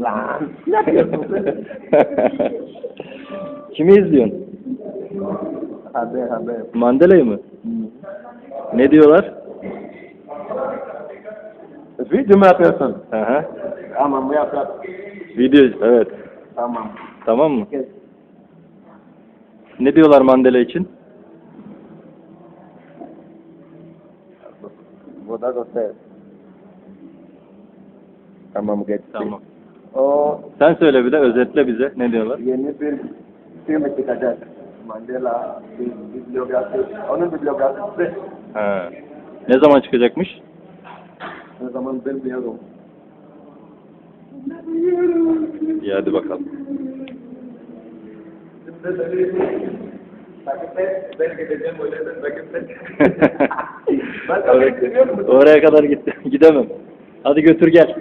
Lan ne yapıyorsun? Kimi izliyorsun? Haber haber. Mandela'yı mı? Ne diyorlar? Video mu yapıyorsun? Aha. Tamam bu yap yap. Video evet. Tamam. Tamam mı? Ne diyorlar Mandela için? Bu da göster. Tamam geçti. Tamam. O Sen söyle bir de özetle bize ne diyorlar? yeni bir film çıkacak. Mandela bir bibliografi. Onun bibliografisi Ha. Ne zaman çıkacakmış? ne zaman bilmiyorum. İyi hadi bakalım. Takipte ben gideceğim öyle. Ben oraya, takip ediyor musun? oraya kadar git, gidemem. Hadi götür gel.